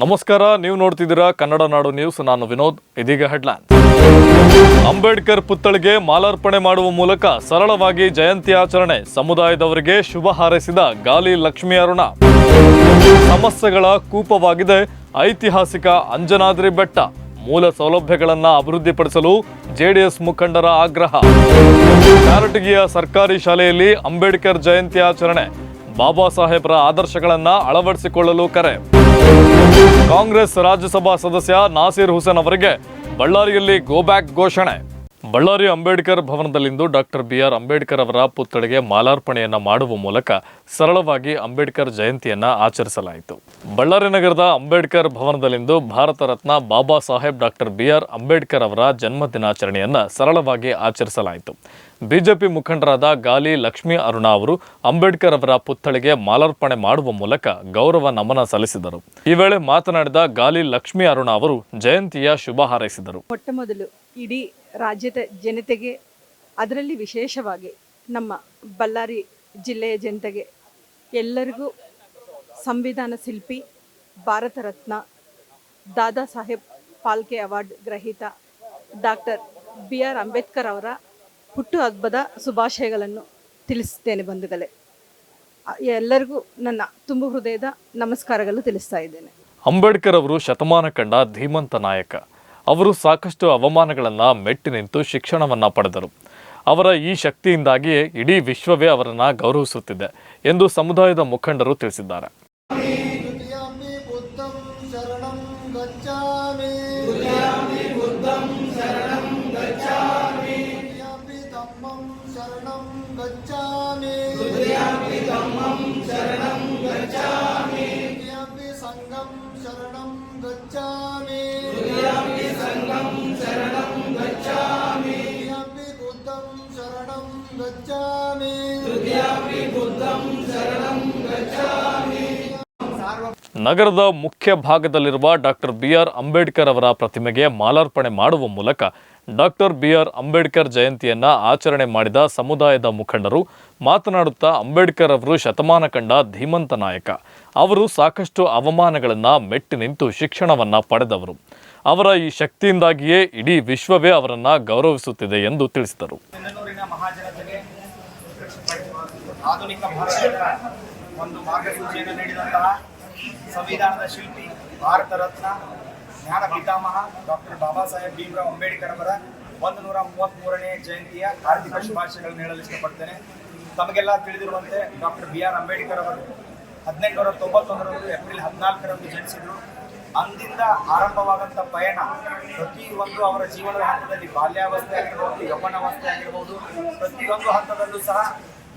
ನಮಸ್ಕಾರ, ನೀವು ನೋಡ್ತಿದ್ದೀರಾ ಕನ್ನಡ ನಾಡು ನ್ಯೂಸ್. ನಾನು ವಿನೋದ್, ಇದೀಗ ಹೆಡ್ಲೈನ್. ಅಂಬೇಡ್ಕರ್ ಪುತ್ಥಳಿಗೆ ಮಾಲಾರ್ಪಣೆ ಮಾಡುವ ಮೂಲಕ ಸರಳವಾಗಿ ಜಯಂತಿ ಆಚರಣೆ. ಸಮುದಾಯದವರಿಗೆ ಶುಭ ಹಾರೈಸಿದ ಗಾಲಿ ಲಕ್ಷ್ಮೀ ಅರುಣ. ಸಮಸ್ಯೆಗಳ ಕೂಪವಾಗಿದೆ. ಐತಿಹಾಸಿಕ ಅಂಜನಾದ್ರಿ ಬೆಟ್ಟ. ಮೂಲ ಸೌಲಭ್ಯಗಳನ್ನು ಅಭಿವೃದ್ಧಿಪಡಿಸಲು ಜೆಡಿಎಸ್ ಮುಖಂಡರ ಆಗ್ರಹ. ಕಾರಟಗಿಯ ಸರ್ಕಾರಿ ಶಾಲೆಯಲ್ಲಿ ಅಂಬೇಡ್ಕರ್ ಜಯಂತಿ ಆಚರಣೆ. ಬಾಬಾ ಸಾಹೇಬ್ರ ಆದರ್ಶಗಳನ್ನು ಅಳವಡಿಸಿಕೊಳ್ಳಲು ಕರೆ. ಕಾಂಗ್ರೆಸ್ ರಾಜ್ಯಸಭಾ ಸದಸ್ಯ ನಾಸೀರ್ ಹುಸೇನ್ ಅವರಿಗೆ ಬಳ್ಳಾರಿಯಲ್ಲಿ ಗೋ ಬ್ಯಾಕ್ ಘೋಷಣೆ. ಬಳ್ಳಾರಿ ಅಂಬೇಡ್ಕರ್ ಭವನದಲ್ಲಿಂದು ಡಾಕ್ಟರ್ ಬಿ ಆರ್ ಅಂಬೇಡ್ಕರ್ ಅವರ ಪುತ್ಥಳಿಗೆ ಮಾಲಾರ್ಪಣೆಯನ್ನು ಮಾಡುವ ಮೂಲಕ ಸರಳವಾಗಿ ಅಂಬೇಡ್ಕರ್ ಜಯಂತಿಯನ್ನು ಆಚರಿಸಲಾಯಿತು. ಬಳ್ಳಾರಿ ನಗರದ ಅಂಬೇಡ್ಕರ್ ಭವನದಲ್ಲಿಂದು Bharat Ratna Baba Saheb doctor B R Ambedkar ಅವರ ಜನ್ಮ ದಿನಾಚರಣೆಯನ್ನ ಸರಳವಾಗಿ ಆಚರಿಸಲಾಯಿತು. ಬಿಜೆಪಿ ಮುಖಂಡರಾದ ಗಾಲಿ ಲಕ್ಷ್ಮೀ ಅರುಣ ಅವರು ಅಂಬೇಡ್ಕರ್ ಅವರ ಪುತ್ಥಳಿಗೆ ಮಾಲಾರ್ಪಣೆ ಮಾಡುವ ಮೂಲಕ ಗೌರವ ನಮನ ಸಲ್ಲಿಸಿದರು. ಈ ವೇಳೆ ಮಾತನಾಡಿದ ಗಾಲಿ ಲಕ್ಷ್ಮೀ ಅರುಣ ಅವರು ಜಯಂತಿಯ ಶುಭ ಹಾರೈಸಿದರು. ಮೊಟ್ಟ ಮೊದಲು ಇಡೀ ರಾಜ್ಯದ ಜನತೆಗೆ, ಅದರಲ್ಲಿ ವಿಶೇಷವಾಗಿ ನಮ್ಮ ಬಳ್ಳಾರಿ ಜಿಲ್ಲೆಯ ಜನತೆಗೆ ಎಲ್ಲರಿಗೂ ಸಂವಿಧಾನ ಶಿಲ್ಪಿ, ಭಾರತ ರತ್ನ, ದಾದಾ ಸಾಹೇಬ್ ಪಾಲ್ಕೆ ಅವಾರ್ಡ್ ಗ್ರಹೀತ ಡಾಕ್ಟರ್ ಬಿ ಆರ್ ಅಂಬೇಡ್ಕರ್ ಅವರ ಹುಟ್ಟು ಹಬ್ಬದ ಶುಭಾಶಯಗಳನ್ನು ತಿಳಿಸುತ್ತೇನೆ ಬಂಧುಗಳೇ. ಎಲ್ಲರಿಗೂ ನನ್ನ ತುಂಬು ಹೃದಯದ ನಮಸ್ಕಾರಗಳು ತಿಳಿಸ್ತಾ ಇದ್ದೇನೆ. ಅಂಬೇಡ್ಕರ್ ಅವರು ಶತಮಾನ ಕಂಡ ಧೀಮಂತ ನಾಯಕ. ಅವರು ಸಾಕಷ್ಟು ಅವಮಾನಗಳನ್ನು ಮೆಟ್ಟಿ ನಿಂತು ಶಿಕ್ಷಣವನ್ನು ಪಡೆದರು. ಅವರ ಈ ಶಕ್ತಿಯಿಂದಾಗಿ ಇಡೀ ವಿಶ್ವವೇ ಅವರನ್ನು ಗೌರವಿಸುತ್ತಿದೆ ಎಂದು ಸಮುದಾಯದ ಮುಖಂಡರು ತಿಳಿಸಿದ್ದಾರೆ. ನಗರದ ಮುಖ್ಯ ಭಾಗದಲ್ಲಿರುವ ಡಾಕ್ಟರ್ ಬಿ ಆರ್ ಅಂಬೇಡ್ಕರ್ ಅವರ ಪ್ರತಿಮೆಗೆ ಮಾಲಾರ್ಪಣೆ ಮಾಡುವ ಮೂಲಕ ಡಾಕ್ಟರ್ ಬಿ ಆರ್ ಅಂಬೇಡ್ಕರ್ ಜಯಂತಿಯನ್ನು ಆಚರಣೆ ಮಾಡಿದ ಸಮುದಾಯದ ಮುಖಂಡರು ಮಾತನಾಡುತ್ತಾ ಅಂಬೇಡ್ಕರ್ ಅವರು ಶತಮಾನ ಕಂಡ ಧೀಮಂತ ನಾಯಕ. ಅವರು ಸಾಕಷ್ಟು ಅವಮಾನಗಳನ್ನ ಮೆಟ್ಟಿ ನಿಂತು ಶಿಕ್ಷಣವನ್ನ ಪಡೆದವರು. ಅವರ ಈ ಶಕ್ತಿಯಿಂದಾಗಿಯೇ ಇಡೀ ವಿಶ್ವವೇ ಅವರನ್ನು ಗೌರವಿಸುತ್ತಿದೆ ಎಂದು ತಿಳಿಸಿದರು. ಆಧುನಿಕ ಭಾರತದ ಒಂದು ಮಾರ್ಗಸೂಚಿಯನ್ನು ನೀಡಿದಂತಹ ಸಂವಿಧಾನದ ಶಿಲ್ಪಿ ಭಾರತ ರತ್ನ, ಜ್ಞಾನ ಪಿತಾಮಹ ಡಾಕ್ಟರ್ ಬಾಬಾ ಸಾಹೇಬ್ ಭೀಮರಾವ್ ಅಂಬೇಡ್ಕರ್ ಅವರ ಒಂದು ನೂರ ಮೂವತ್ತ್ಮೂರನೇ ಜಯಂತಿಯ ಹಾರ್ದಿಕ ಶುಭಾಶಯಗಳನ್ನು ಹೇಳಲು ಇಷ್ಟಪಡ್ತೇನೆ. ತಮಗೆಲ್ಲ ತಿಳಿದಿರುವಂತೆ ಡಾಕ್ಟರ್ ಬಿ ಆರ್ ಅಂಬೇಡ್ಕರ್ ಅವರು ಹದಿನೆಂಟುನೂರ ತೊಂಬತ್ತೊಂದರಂದು ಏಪ್ರಿಲ್ ಹದಿನಾಲ್ಕರಂದು ಜನಿಸಿದರು. ಅಂದಿಂದ ಆರಂಭವಾದಂಥ ಪಯಣ ಪ್ರತಿಯೊಂದು ಅವರ ಜೀವನದ ಹಂತದಲ್ಲಿ ಬಾಲ್ಯಾವಸ್ಥೆ ಆಗಿರ್ಬೋದು, ಯೌವನಾವಸ್ಥೆ ಆಗಿರ್ಬೋದು ಪ್ರತಿಯೊಂದು ಹಂತದಲ್ಲೂ ಸಹ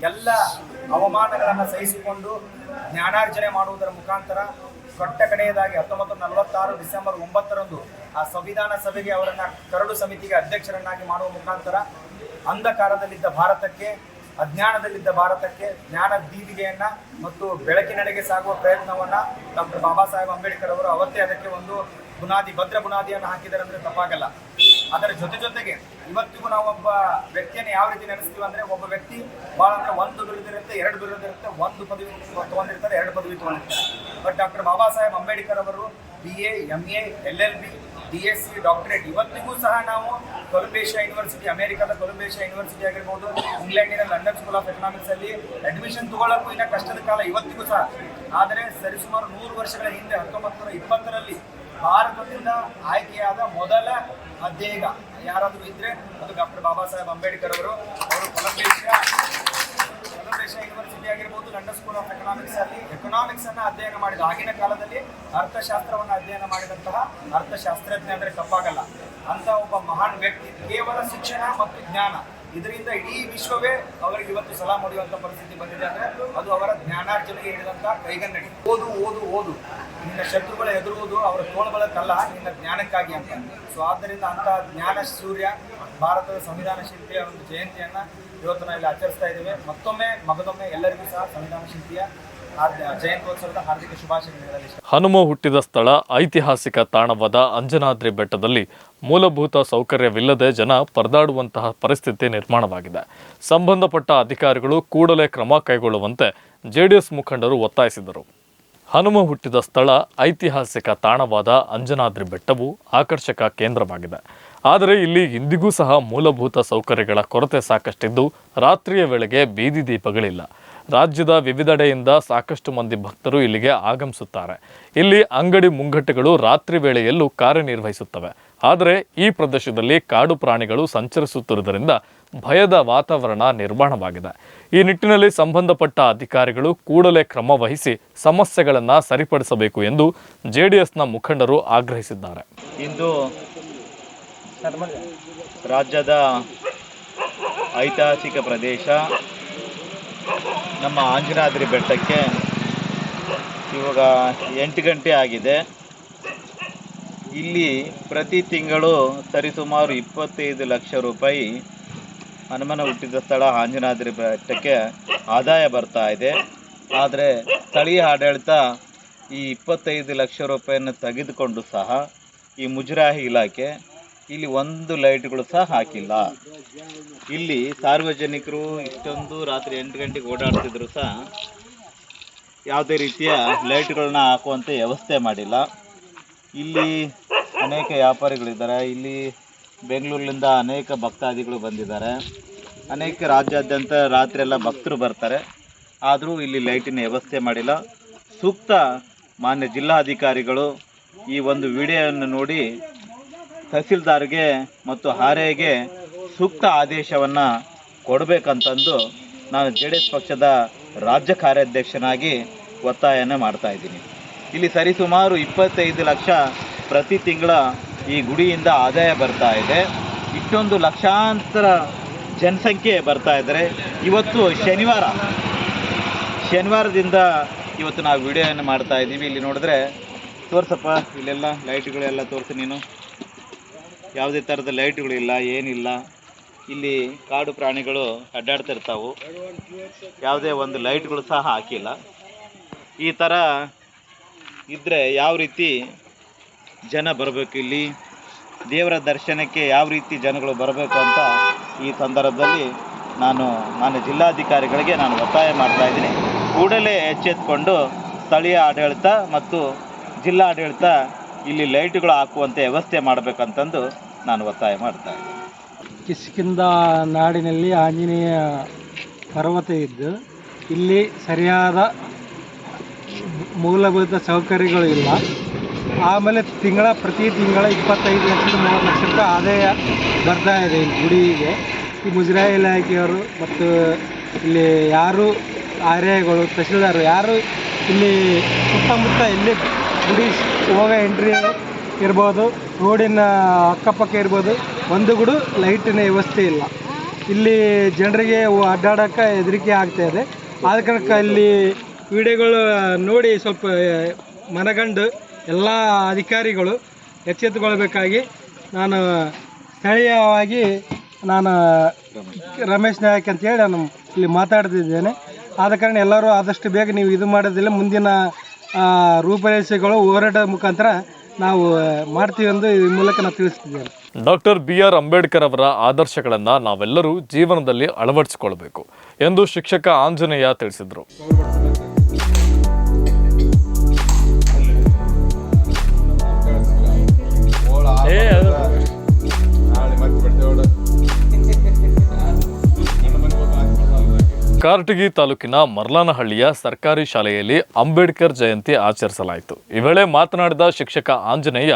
ಎಲ್ಲ ಅವಮಾನಗಳನ್ನು ಸಹಿಸಿಕೊಂಡು ಜ್ಞಾನಾರ್ಜನೆ ಮಾಡುವುದರ ಮುಖಾಂತರ ಕೊಟ್ಟ ಕಡೆಯದಾಗಿ ಹತ್ತೊಂಬತ್ತು ನಲವತ್ತಾರು ಡಿಸೆಂಬರ್ ಒಂಬತ್ತರಂದು ಆ ಸಂವಿಧಾನ ಸಭೆಗೆ ಅವರನ್ನು ಕರಡು ಸಮಿತಿಗೆ ಅಧ್ಯಕ್ಷರನ್ನಾಗಿ ಮಾಡುವ ಮುಖಾಂತರ ಅಂಧಕಾರದಲ್ಲಿದ್ದ ಭಾರತಕ್ಕೆ, ಅಜ್ಞಾನದಲ್ಲಿದ್ದ ಭಾರತಕ್ಕೆ ಜ್ಞಾನ ದೀವಿಗೆಯನ್ನ ಮತ್ತು ಬೆಳಕಿನಡೆಗೆ ಸಾಗುವ ಪ್ರಯತ್ನವನ್ನ ಡಾಕ್ಟರ್ ಬಾಬಾ ಸಾಹೇಬ್ ಅಂಬೇಡ್ಕರ್ ಅವರು ಅವತ್ತೇ ಅದಕ್ಕೆ ಒಂದು ಬುನಾದಿ, ಭದ್ರ ಬುನಾದಿಯನ್ನು ಹಾಕಿದರೆ ಅಂದರೆ ತಪ್ಪಾಗಲ್ಲ. ಅದರ ಜೊತೆ ಜೊತೆಗೆ ಇವತ್ತಿಗೂ ನಾವು ಒಬ್ಬ ವ್ಯಕ್ತಿಯನ್ನು ಯಾವ ರೀತಿ ನೆನೆಸ್ತೀವಿ ಅಂದ್ರೆ ಒಬ್ಬ ವ್ಯಕ್ತಿ ಬಹಳ ಅಂದ್ರೆ ಒಂದು ಬಿರುದಿರುತ್ತೆ ಎರಡು ಬಿರುದಿರುತ್ತೆ ಒಂದು ಪದವಿ ತಗೊಂಡಿರ್ತಾರೆ, ಎರಡು ಪದವಿ ತಗೊಂಡಿರ್ತಾರೆ. ಬಟ್ ಡಾಕ್ಟರ್ ಬಾಬಾ ಸಾಹೇಬ್ ಅಂಬೇಡ್ಕರ್ ಅವರು B A M A L L B B S C doctorate ಇವತ್ತಿಗೂ ಸಹ ನಾವು ಕೊಲಂಬೇಶಿಯಾ ಯೂನಿವರ್ಸಿಟಿ ಅಮೆರಿಕದ ಕೊಲಂಬೇಶಿಯಾ ಯೂನಿವರ್ಸಿಟಿ ಆಗಿರ್ಬೋದು ಇಂಗ್ಲೆಂಡಿನ ಲಂಡನ್ ಸ್ಕೂಲ್ ಆಫ್ ಎಕನಾಮಿಕ್ಸ್ ಅಲ್ಲಿ ಅಡ್ಮಿಷನ್ ತಗೊಳ್ಳೋಕ್ಕೂ ಇನ್ನ ಕಷ್ಟದ ಕಾಲ ಇವತ್ತಿಗೂ ಸಹ. ಆದರೆ ಸರಿಸುಮಾರು ನೂರು ವರ್ಷಗಳ ಹಿಂದೆ ಹತ್ತೊಂಬತ್ತು ನೂರ ಇಪ್ಪತ್ತರಲ್ಲಿ ಭಾರತದಿಂದ ಆಯ್ಕೆಯಾದ ಮೊದಲ ಅಧ್ಯಯಗ ಯಾರಾದರೂ ಇದ್ರೆ ಅದು ಡಾಕ್ಟರ್ ಬಾಬಾ ಸಾಹೇಬ್ ಅಂಬೇಡ್ಕರ್ ಅವರು. ಅವರು ಕೊಲಂಬೇಶಿಯಾ ಯೂನಿವರ್ಸಿಟಿ ಆಗಿರ್ಬೋದು, ಲಂಡನ್ ಸ್ಕೂಲ್ ಆಫ್ ಎಕನಾಮಿಕ್ಸ್ ಅಲ್ಲಿ ಎಕನಾಮಿಕ್ಸ್ ಅನ್ನ ಅಧ್ಯಯನ ಮಾಡಿದ ಆಗಿನ ಕಾಲದಲ್ಲಿ ಅರ್ಥಶಾಸ್ತ್ರವನ್ನು ಅಧ್ಯಯನ ಮಾಡಿದಂತಹ ಅರ್ಥಶಾಸ್ತ್ರಜ್ಞ ಅಂದ್ರೆ ತಪ್ಪಾಗಲ್ಲ ಅಂತ ಒಬ್ಬ ಮಹಾನ್ ವ್ಯಕ್ತಿ, ಕೇವಲ ಶಿಕ್ಷಣ ಮತ್ತು ಜ್ಞಾನ. ಇದರಿಂದ ಇಡೀ ವಿಶ್ವವೇ ಅವರಿಗೆ ಇವತ್ತು ಸಲಾಂ ಹೊಡೆಯುವಂತ ಪರಿಸ್ಥಿತಿ ಬಂದಿದೆ ಅಂದ್ರೆ ಅದು ಅವರ ಜ್ಞಾನಾರ್ಜನೆಗೆ ಹೇಳಿದಂತಹ ಕೈಗನ್ನಡಿ. ಓದು ಓದು ಓದು. ನಿನ್ನ ಶತ್ರುಗಳ ಎದುರುವುದು ಅವರ ತೋಳುಗಳಕ್ಕಲ್ಲ ನಿನ್ನ ಜ್ಞಾನಕ್ಕಾಗಿ ಅಂತ. ಸೊ ಆದ್ದರಿಂದ ಅಂತಹ ಜ್ಞಾನ ಸೂರ್ಯ ಭಾರತದ ಸಂವಿಧಾನ ಶಿಲ್ಪಿಯ ಒಂದು ಜಯಂತಿಯನ್ನು ಇವತ್ತು ನಾವು ಇಲ್ಲಿ ಆಚರಿಸ್ತಾ ಇದ್ದೇವೆ. ಮತ್ತೊಮ್ಮೆ ಮಗದೊಮ್ಮೆ ಎಲ್ಲರಿಗೂ ಸಹ ಸಂವಿಧಾನ ಶಿಲ್ಪಿಯ ಹನುಮ ಹುಟ್ಟಿದ ಸ್ಥಳ ಐತಿಹಾಸಿಕ ತಾಣವಾದ ಅಂಜನಾದ್ರಿ ಬೆಟ್ಟದಲ್ಲಿ ಮೂಲಭೂತ ಸೌಕರ್ಯವಿಲ್ಲದೆ ಜನ ಪರದಾಡುವಂತಹ ಪರಿಸ್ಥಿತಿ ನಿರ್ಮಾಣವಾಗಿದೆ. ಸಂಬಂಧಪಟ್ಟ ಅಧಿಕಾರಿಗಳು ಕೂಡಲೇ ಕ್ರಮ ಕೈಗೊಳ್ಳುವಂತೆ ಜೆಡಿಎಸ್ ಮುಖಂಡರು ಒತ್ತಾಯಿಸಿದರು. ಹನುಮ ಹುಟ್ಟಿದ ಸ್ಥಳ ಐತಿಹಾಸಿಕ ತಾಣವಾದ ಅಂಜನಾದ್ರಿ ಬೆಟ್ಟವು ಆಕರ್ಷಕ ಕೇಂದ್ರವಾಗಿದೆ. ಆದರೆ ಇಲ್ಲಿ ಇಂದಿಗೂ ಸಹ ಮೂಲಭೂತ ಸೌಕರ್ಯಗಳ ಕೊರತೆ ಸಾಕಷ್ಟಿದ್ದು ರಾತ್ರಿಯ ವೇಳೆಗೆ ಬೀದಿ ದೀಪಗಳಿಲ್ಲ. ರಾಜ್ಯದ ವಿವಿಧೆಡೆಯಿಂದ ಸಾಕಷ್ಟು ಮಂದಿ ಭಕ್ತರು ಇಲ್ಲಿಗೆ ಆಗಮಿಸುತ್ತಾರೆ. ಇಲ್ಲಿ ಅಂಗಡಿ ಮುಂಗಟ್ಟುಗಳು ರಾತ್ರಿ ವೇಳೆಯಲ್ಲೂ ಕಾರ್ಯನಿರ್ವಹಿಸುತ್ತವೆ. ಆದರೆ ಈ ಪ್ರದೇಶದಲ್ಲಿ ಕಾಡು ಪ್ರಾಣಿಗಳು ಸಂಚರಿಸುತ್ತಿರುವುದರಿಂದ ಭಯದ ವಾತಾವರಣ ನಿರ್ಮಾಣವಾಗಿದೆ. ಈ ನಿಟ್ಟಿನಲ್ಲಿ ಸಂಬಂಧಪಟ್ಟ ಅಧಿಕಾರಿಗಳು ಕೂಡಲೇ ಕ್ರಮ ವಹಿಸಿ ಸಮಸ್ಯೆಗಳನ್ನು ಸರಿಪಡಿಸಬೇಕು ಎಂದು ಜೆಡಿಎಸ್ನ ಮುಖಂಡರು ಆಗ್ರಹಿಸಿದ್ದಾರೆ. ಇಂದು ರಾಜ್ಯದ ಐತಿಹಾಸಿಕ ಪ್ರದೇಶ ನಮ್ಮ ಆಂಜನಾದ್ರಿ ಬೆಟ್ಟಕ್ಕೆ ಇವಾಗ ಎಂಟು ಗಂಟೆ ಆಗಿದೆ. ಇಲ್ಲಿ ಪ್ರತಿ ತಿಂಗಳು ಸರಿಸುಮಾರು ಇಪ್ಪತ್ತೈದು ಲಕ್ಷ ರೂಪಾಯಿ ಹನುಮನ ಹುಟ್ಟಿದ ಸ್ಥಳ ಆಂಜನಾದ್ರಿ ಬೆಟ್ಟಕ್ಕೆ ಆದಾಯ ಬರ್ತಾ ಇದೆ. ಆದರೆ ಸ್ಥಳೀಯ ಆಡಳಿತ ಈ ಇಪ್ಪತ್ತೈದು ಲಕ್ಷ ರೂಪಾಯಿಯನ್ನು ತೆಗೆದುಕೊಂಡು ಸಹ ಈ ಮುಜರಾಯಿ ಇಲಾಖೆ ಇಲ್ಲಿ ಒಂದು ಲೈಟ್ಗಳು ಸಹ ಹಾಕಿಲ್ಲ. ಇಲ್ಲಿ ಸಾರ್ವಜನಿಕರು ಇಷ್ಟೊಂದು ರಾತ್ರಿ ಎಂಟು ಗಂಟೆಗೆ ಓಡಾಡ್ತಿದ್ರು ಸಹ ಯಾವುದೇ ರೀತಿಯ ಲೈಟ್ಗಳನ್ನ ಹಾಕುವಂತೆ ವ್ಯವಸ್ಥೆ ಮಾಡಿಲ್ಲ. ಇಲ್ಲಿ ಅನೇಕ ವ್ಯಾಪಾರಿಗಳಿದ್ದಾರೆ. ಇಲ್ಲಿ ಬೆಂಗಳೂರಿನಿಂದ ಅನೇಕ ಭಕ್ತಾದಿಗಳು ಬಂದಿದ್ದಾರೆ. ಅನೇಕ ರಾಜ್ಯಾದ್ಯಂತ ರಾತ್ರಿ ಎಲ್ಲ ಭಕ್ತರು ಬರ್ತಾರೆ. ಆದರೂ ಇಲ್ಲಿ ಲೈಟಿನ ವ್ಯವಸ್ಥೆ ಮಾಡಿಲ್ಲ. ಸೂಕ್ತ ಮಾನ್ಯ ಜಿಲ್ಲಾಧಿಕಾರಿಗಳು ಈ ಒಂದು ವಿಡಿಯೋವನ್ನು ನೋಡಿ ತಹಸೀಲ್ದಾರ್ಗೆ ಮತ್ತು ಹಾರೆಗೆ ಸೂಕ್ತ ಆದೇಶವನ್ನು ಕೊಡಬೇಕಂತಂದು ನಾನು ಜೆ ಡಿ ಎಸ್ ಪಕ್ಷದ ರಾಜ್ಯ ಕಾರ್ಯಾಧ್ಯಕ್ಷನಾಗಿ ಒತ್ತಾಯನ ಮಾಡ್ತಾ ಇದ್ದೀನಿ. ಇಲ್ಲಿ ಸರಿಸುಮಾರು ಇಪ್ಪತ್ತೈದು ಲಕ್ಷ ಪ್ರತಿ ತಿಂಗಳ ಈ ಗುಡಿಯಿಂದ ಆದಾಯ ಬರ್ತಾ ಇದೆ. ಇಷ್ಟೊಂದು ಲಕ್ಷಾಂತರ ಜನಸಂಖ್ಯೆ ಬರ್ತಾ ಇದ್ದಾರೆ. ಇವತ್ತು ಶನಿವಾರ. ಶನಿವಾರದಿಂದ ಇವತ್ತು ನಾವು ವಿಡಿಯೋಯನ್ನು ಮಾಡ್ತಾ ಇದ್ದೀವಿ. ಇಲ್ಲಿ ನೋಡಿದ್ರೆ ತೋರ್ಸಪ್ಪ, ಇಲ್ಲೆಲ್ಲ ಲೈಟ್ಗಳೆಲ್ಲ ತೋರಿಸಿ ನೀನು. ಯಾವುದೇ ಥರದ ಲೈಟ್ಗಳಿಲ್ಲ, ಏನಿಲ್ಲ. ಇಲ್ಲಿ ಕಾಡು ಪ್ರಾಣಿಗಳು ಅಡ್ಡಾಡ್ತಿರ್ತಾವು. ಯಾವುದೇ ಒಂದು ಲೈಟ್ಗಳು ಸಹ ಹಾಕಿಲ್ಲ. ಈ ಥರ ಇದ್ದರೆ ಯಾವ ರೀತಿ ಜನ ಬರಬೇಕು ಇಲ್ಲಿ? ದೇವರ ದರ್ಶನಕ್ಕೆ ಯಾವ ರೀತಿ ಜನಗಳು ಬರಬೇಕು ಅಂತ ಈ ಸಂದರ್ಭದಲ್ಲಿ ನಾನು ನಾನು ಜಿಲ್ಲಾಧಿಕಾರಿಗಳಿಗೆ ನಾನು ಒತ್ತಾಯ ಮಾಡ್ತಾ ಇದ್ದೀನಿ. ಕೂಡಲೇ ಎಚ್ಚೆತ್ಕೊಂಡು ಸ್ಥಳೀಯ ಆಡಳಿತ ಮತ್ತು ಜಿಲ್ಲಾ ಆಡಳಿತ ಇಲ್ಲಿ ಲೈಟ್ಗಳು ಹಾಕುವಂತೆ ವ್ಯವಸ್ಥೆ ಮಾಡಬೇಕಂತಂದು ನಾನು ಒತ್ತಾಯ ಮಾಡ್ತಾ ಇದ್ದೀನಿ. ಕಿಷ್ಕಿಂದ ನಾಡಿನಲ್ಲಿ ಆಂಜನೇಯ ಪರ್ವತ ಇದ್ದು ಇಲ್ಲಿ ಸರಿಯಾದ ಮೂಲಭೂತ ಸೌಕರ್ಯಗಳು ಇಲ್ಲ. ಆಮೇಲೆ ತಿಂಗಳ, ಪ್ರತಿ ತಿಂಗಳ ಇಪ್ಪತ್ತೈದು ಲಕ್ಷದ ಮೂವತ್ತು ಲಕ್ಷ ರೂಪಾಯಿ ಆದಾಯ ಬರ್ತಾ ಇದೆ ಇಲ್ಲಿ ಗುಡಿಗೆ. ಈ ಮುಜರಾಯಿ ಇಲಾಖೆಯವರು ಮತ್ತು ಇಲ್ಲಿ ಯಾರು ಆರ್ಯಗಳು ತಹಸೀಲ್ದಾರ್ ಯಾರು ಇಲ್ಲಿ ಸುತ್ತಮುತ್ತ ಇಲ್ಲಿ ಗುಡಿ ಹೋಗ ಎಂಟ್ರಿ ಇರ್ಬೋದು, ರೋಡಿನ ಅಕ್ಕಪಕ್ಕ ಇರ್ಬೋದು, ಒಂದು ಕೂಡ ಲೈಟಿನ ವ್ಯವಸ್ಥೆ ಇಲ್ಲ. ಇಲ್ಲಿ ಜನರಿಗೆ ಅಡ್ಡಾಡೋಕ್ಕೆ ಹೆದರಿಕೆ ಆಗ್ತಾ ಇದೆ. ಆದ ಕಾರಣಕ್ಕೆ ಅಲ್ಲಿ ವಿಡಿಯೋಗಳು ನೋಡಿ ಸ್ವಲ್ಪ ಮನಗಂಡು ಎಲ್ಲ ಅಧಿಕಾರಿಗಳು ಎಚ್ಚೆತ್ತುಕೊಳ್ಬೇಕಾಗಿ ನಾನು ಸ್ಥಳೀಯವಾಗಿ ನಾನು ರಮೇಶ್ ನಾಯಕ್ ಅಂತೇಳಿ ನಾನು ಇಲ್ಲಿ ಮಾತಾಡ್ತಿದ್ದೇನೆ. ಆದ ಕಾರಣ ಎಲ್ಲರೂ ಆದಷ್ಟು ಬೇಗ ನೀವು ಇದು ಮಾಡೋದಿಲ್ಲ ಮುಂದಿನ ರೂಪರೇಷೆಗಳು ಹೋರಾಟದ ಮುಖಾಂತರ ನಾವು ಮಾಡ್ತೀವಿ ಎಂದು ಈ ಮೂಲಕ ನಾನು ತಿಳಿಸ್ತಿದ್ದೇನೆ. ಡಾಕ್ಟರ್ ಬಿ ಆರ್ ಅಂಬೇಡ್ಕರ್ ಅವರ ಆದರ್ಶಗಳನ್ನು ನಾವೆಲ್ಲರೂ ಜೀವನದಲ್ಲಿ ಅಳವಡಿಸಿಕೊಳ್ಬೇಕು ಎಂದು ಶಿಕ್ಷಕ ಆಂಜನೇಯ ತಿಳಿಸಿದರು. ಕಾರಟಗಿ ತಾಲೂಕಿನ ಮರ್ಲಾನಹಳ್ಳಿಯ ಸರ್ಕಾರಿ ಶಾಲೆಯಲ್ಲಿ ಅಂಬೇಡ್ಕರ್ ಜಯಂತಿ ಆಚರಿಸಲಾಯಿತು. ಈ ವೇಳೆ ಮಾತನಾಡಿದ ಶಿಕ್ಷಕ Anjaneya,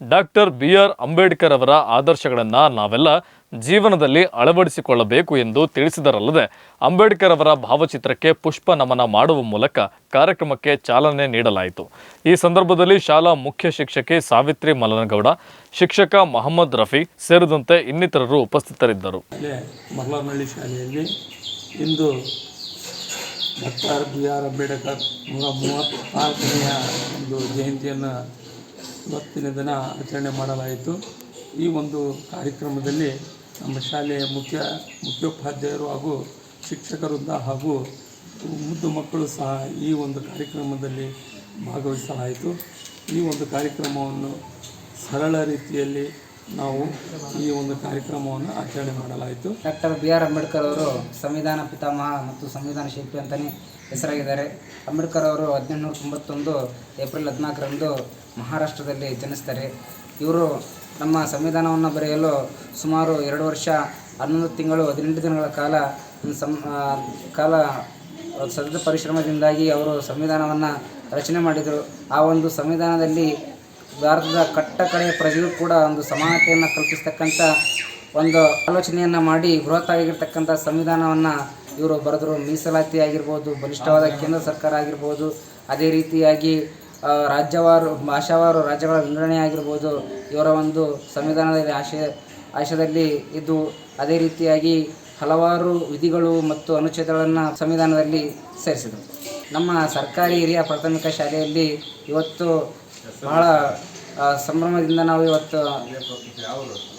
doctor B R Ambedkar ಅವರ ಆದರ್ಶಗಳನ್ನು ನಾವೆಲ್ಲ ಜೀವನದಲ್ಲಿ ಅಳವಡಿಸಿಕೊಳ್ಳಬೇಕು ಎಂದು ತಿಳಿಸಿದರಲ್ಲದೆ, ಅಂಬೇಡ್ಕರ್ ಅವರ ಭಾವಚಿತ್ರಕ್ಕೆ ಪುಷ್ಪ ನಮನ ಮಾಡುವ ಮೂಲಕ ಕಾರ್ಯಕ್ರಮಕ್ಕೆ ಚಾಲನೆ ನೀಡಲಾಯಿತು. ಈ ಸಂದರ್ಭದಲ್ಲಿ ಶಾಲಾ ಮುಖ್ಯ ಶಿಕ್ಷಕಿ ಸಾವಿತ್ರಿ ಮಲನಗೌಡ ಶಿಕ್ಷಕ ಮೊಹಮ್ಮದ್ ರಫಿ ಸೇರಿದಂತೆ ಇನ್ನಿತರರು ಉಪಸ್ಥಿತರಿದ್ದರು. ಇಂದು ಡಾಕ್ಟರ್ ಬಿ ಆರ್ ಅಂಬೇಡ್ಕರ್ ನೂರ ಮೂವತ್ತ್ನಾಲ್ಕನೆಯ ಒಂದು ಜಯಂತಿಯನ್ನು ಇವತ್ತಿನ ದಿನ ಆಚರಣೆ ಮಾಡಲಾಯಿತು. ಈ ಒಂದು ಕಾರ್ಯಕ್ರಮದಲ್ಲಿ ನಮ್ಮ ಶಾಲೆಯ ಮುಖ್ಯ ಮುಖ್ಯೋಪಾಧ್ಯಾಯರು ಹಾಗೂ ಶಿಕ್ಷಕರಿಂದ ಹಾಗೂ ಮುದ್ದು ಮಕ್ಕಳು ಸಹ ಈ ಒಂದು ಕಾರ್ಯಕ್ರಮದಲ್ಲಿ ಭಾಗವಹಿಸಲಾಯಿತು. ಈ ಒಂದು ಕಾರ್ಯಕ್ರಮವನ್ನು ಸರಳ ರೀತಿಯಲ್ಲಿ ನಾವು ಈ ಒಂದು ಕಾರ್ಯಕ್ರಮವನ್ನು ಆಚರಣೆ ಮಾಡಲಾಯಿತು. ಡಾಕ್ಟರ್ ಬಿ ಆರ್ ಅಂಬೇಡ್ಕರ್ ಅವರು ಸಂವಿಧಾನ ಪಿತಾಮಹ ಮತ್ತು ಸಂವಿಧಾನ ಶಿಲ್ಪಿ ಅಂತಲೇ ಹೆಸರಾಗಿದ್ದಾರೆ. ಅಂಬೇಡ್ಕರ್ ಅವರು ಹದಿನೆಂಟುನೂರ ತೊಂಬತ್ತೊಂದು ಏಪ್ರಿಲ್ ಹದಿನಾಲ್ಕರಂದು ಮಹಾರಾಷ್ಟ್ರದಲ್ಲಿ ಜನಿಸ್ತಾರೆ. ಇವರು ನಮ್ಮ ಸಂವಿಧಾನವನ್ನು ಬರೆಯಲು ಸುಮಾರು ಎರಡು ವರ್ಷ, ಹನ್ನೊಂದು ತಿಂಗಳು, ಹದಿನೆಂಟು ದಿನಗಳ ಕಾಲ ಸಂ ಕಾಲ, ಸತತ ಪರಿಶ್ರಮದಿಂದಾಗಿ ಅವರು ಸಂವಿಧಾನವನ್ನು ರಚನೆ ಮಾಡಿದರು. ಆ ಒಂದು ಸಂವಿಧಾನದಲ್ಲಿ ಭಾರತದ ಕಟ್ಟ ಕಡೆಯ ಪ್ರಜೆಗೂ ಕೂಡ ಒಂದು ಸಮಾನತೆಯನ್ನು ಕಲ್ಪಿಸ್ತಕ್ಕಂಥ ಒಂದು ಆಲೋಚನೆಯನ್ನು ಮಾಡಿ ಬೃಹತ್ತಾಗಿರ್ತಕ್ಕಂಥ ಸಂವಿಧಾನವನ್ನು ಇವರು ಬರೆದರು. ಮೀಸಲಾತಿ ಆಗಿರ್ಬೋದು ಬಲಿಷ್ಠವಾದ ಕೇಂದ್ರ ಸರ್ಕಾರ ಆಗಿರ್ಬೋದು ಅದೇ ರೀತಿಯಾಗಿ ರಾಜ್ಯವಾರು ಭಾಷಾವಾರು ರಾಜ್ಯಗಳ ವಿಂಗಡಣೆ ಆಗಿರ್ಬೋದು ಇವರ ಒಂದು ಸಂವಿಧಾನದಲ್ಲಿ ಆಶಯ ಆಶಯದಲ್ಲಿ ಇದ್ದು ಅದೇ ರೀತಿಯಾಗಿ ಹಲವಾರು ವಿಧಿಗಳು ಮತ್ತು ಅನುಚ್ಛೇದಗಳನ್ನು ಸಂವಿಧಾನದಲ್ಲಿ ಸೇರಿಸಿದರು. ನಮ್ಮ ಸರ್ಕಾರಿ ಹಿರಿಯ ಪ್ರಾಥಮಿಕ ಶಾಲೆಯಲ್ಲಿ ಇವತ್ತು ಬಹಳ ಆ, ಸಂಭ್ರಮದಿಂದ ನಾವು ಇವತ್ತು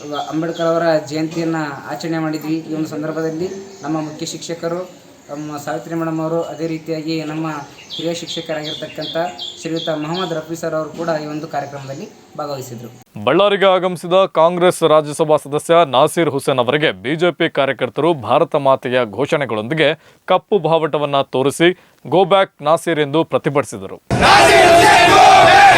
ಇವ- ಅಂಬೇಡ್ಕರ್ ಅವರ ಜಯಂತಿಯನ್ನು ಆಚರಣೆ ಮಾಡಿದ್ವಿ. ಈ ಒಂದು ಸಂದರ್ಭದಲ್ಲಿ ನಮ್ಮ ಮುಖ್ಯ ಶಿಕ್ಷಕರು ನಮ್ಮ ಸಾವಿತ್ರಿ ಮೇಡಮ್ ಅವರು ಅದೇ ರೀತಿಯಾಗಿ ನಮ್ಮ ಹಿರಿಯ ಶಿಕ್ಷಕರಾಗಿರ್ತಕ್ಕಂಥ ಶ್ರೀಯುತ ಮೊಹಮ್ಮದ್ ರಫಿ ಸರ್ ಅವರು ಕೂಡ ಈ ಒಂದು ಕಾರ್ಯಕ್ರಮದಲ್ಲಿ ಭಾಗವಹಿಸಿದರು. ಬಳ್ಳಾರಿಗೆ ಆಗಮಿಸಿದ ಕಾಂಗ್ರೆಸ್ ರಾಜ್ಯಸಭಾ ಸದಸ್ಯ ನಾಸೀರ್ ಹುಸೇನ್ ಅವರಿಗೆ ಬಿಜೆಪಿ ಕಾರ್ಯಕರ್ತರು ಭಾರತ ಮಾತೆಯ ಘೋಷಣೆಗಳೊಂದಿಗೆ ಕಪ್ಪು ಬಾವುಟವನ್ನು ತೋರಿಸಿ ಗೋ ಬ್ಯಾಕ್ ನಾಸೀರ್ ಎಂದು ಪ್ರತಿಭಟಿಸಿದರು.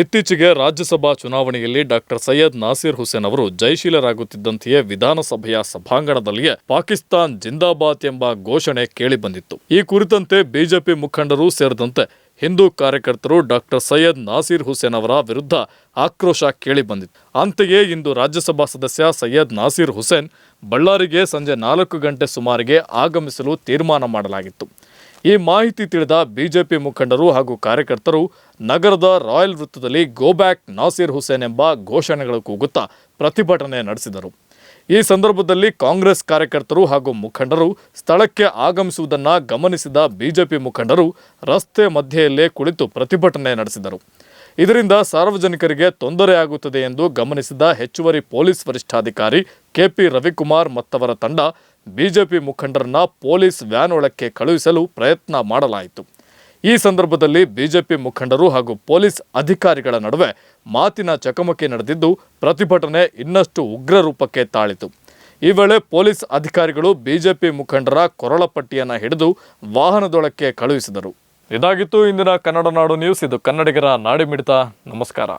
ಇತ್ತೀಚೆಗೆ ರಾಜ್ಯಸಭಾ ಚುನಾವಣೆಯಲ್ಲಿ ಡಾಕ್ಟರ್ ಸೈಯದ್ ನಾಸೀರ್ ಹುಸೇನ್ ಅವರು ಜಯಶೀಲರಾಗುತ್ತಿದ್ದಂತೆಯೇ ವಿಧಾನಸಭೆಯ ಸಭಾಂಗಣದಲ್ಲಿಯೇ ಪಾಕಿಸ್ತಾನ್ ಜಿಂದಾಬಾದ್ ಎಂಬ ಘೋಷಣೆ ಕೇಳಿಬಂದಿತ್ತು. ಈ ಕುರಿತಂತೆ ಬಿಜೆಪಿ ಮುಖಂಡರು ಸೇರಿದಂತೆ ಹಿಂದೂ ಕಾರ್ಯಕರ್ತರು ಡಾಕ್ಟರ್ ಸೈಯದ್ ನಾಸೀರ್ ಹುಸೇನ್ ಅವರ ವಿರುದ್ಧ ಆಕ್ರೋಶ ಕೇಳಿಬಂದಿತ್ತು. ಅಂತೆಯೇ ಇಂದು ರಾಜ್ಯಸಭಾ ಸದಸ್ಯ ಸೈಯದ್ ನಾಸೀರ್ ಹುಸೇನ್ ಬಳ್ಳಾರಿಗೆ ಸಂಜೆ ನಾಲ್ಕು ಗಂಟೆ ಸುಮಾರಿಗೆ ಆಗಮಿಸಲು ತೀರ್ಮಾನ ಮಾಡಲಾಗಿತ್ತು. ಈ ಮಾಹಿತಿ ತಿಳಿದ ಬಿಜೆಪಿ ಮುಖಂಡರು ಹಾಗೂ ಕಾರ್ಯಕರ್ತರು, ನಗರದ ರಾಯಲ್ ವೃತ್ತದಲ್ಲಿ ಗೋ ಬ್ಯಾಕ್ ನಾಸೀರ್ ಹುಸೇನ್ ಎಂಬ ಘೋಷಣೆಗಳು ಕೂಗುತ್ತಾ ಪ್ರತಿಭಟನೆ ನಡೆಸಿದರು. ಈ ಸಂದರ್ಭದಲ್ಲಿ ಕಾಂಗ್ರೆಸ್ ಕಾರ್ಯಕರ್ತರು ಹಾಗೂ ಮುಖಂಡರು ಸ್ಥಳಕ್ಕೆ ಆಗಮಿಸುವುದನ್ನು ಗಮನಿಸಿದ ಬಿಜೆಪಿ ಮುಖಂಡರು ರಸ್ತೆ ಮಧ್ಯೆಯಲ್ಲೇ ಕುಳಿತು ಪ್ರತಿಭಟನೆ ನಡೆಸಿದರು. ಇದರಿಂದ ಸಾರ್ವಜನಿಕರಿಗೆ ತೊಂದರೆಯಾಗುತ್ತದೆ ಎಂದು ಗಮನಿಸಿದ ಹೆಚ್ಚುವರಿ ಪೊಲೀಸ್ ವರಿಷ್ಠಾಧಿಕಾರಿ ಕೆಪಿ ರವಿಕುಮಾರ್ ಮತ್ತವರ ತಂಡ ಬಿಜೆಪಿ ಮುಖಂಡರನ್ನ ಪೊಲೀಸ್ ವ್ಯಾನ್ ಒಳಕ್ಕೆ ಕಳುಹಿಸಲು ಪ್ರಯತ್ನ ಮಾಡಲಾಯಿತು. ಈ ಸಂದರ್ಭದಲ್ಲಿ ಬಿಜೆಪಿ ಮುಖಂಡರು ಹಾಗೂ ಪೊಲೀಸ್ ಅಧಿಕಾರಿಗಳ ನಡುವೆ ಮಾತಿನ ಚಕಮಕಿ ನಡೆದಿದ್ದು, ಪ್ರತಿಭಟನೆ ಇನ್ನಷ್ಟು ಉಗ್ರ ರೂಪಕ್ಕೆ ತಾಳಿತು. ಈ ವೇಳೆ ಪೊಲೀಸ್ ಅಧಿಕಾರಿಗಳು ಬಿಜೆಪಿ ಮುಖಂಡರ ಕೊರಳಪಟ್ಟಿಯನ್ನು ಹಿಡಿದು ವಾಹನದೊಳಕ್ಕೆ ಕಳುಹಿಸಿದರು. ಇದಾಗಿತ್ತು ಇಂದಿನ ಕನ್ನಡ ನಾಡು ನ್ಯೂಸ್. ಇದು ಕನ್ನಡಿಗರ ನಾಡಿಮಿಡಿತ. ನಮಸ್ಕಾರ.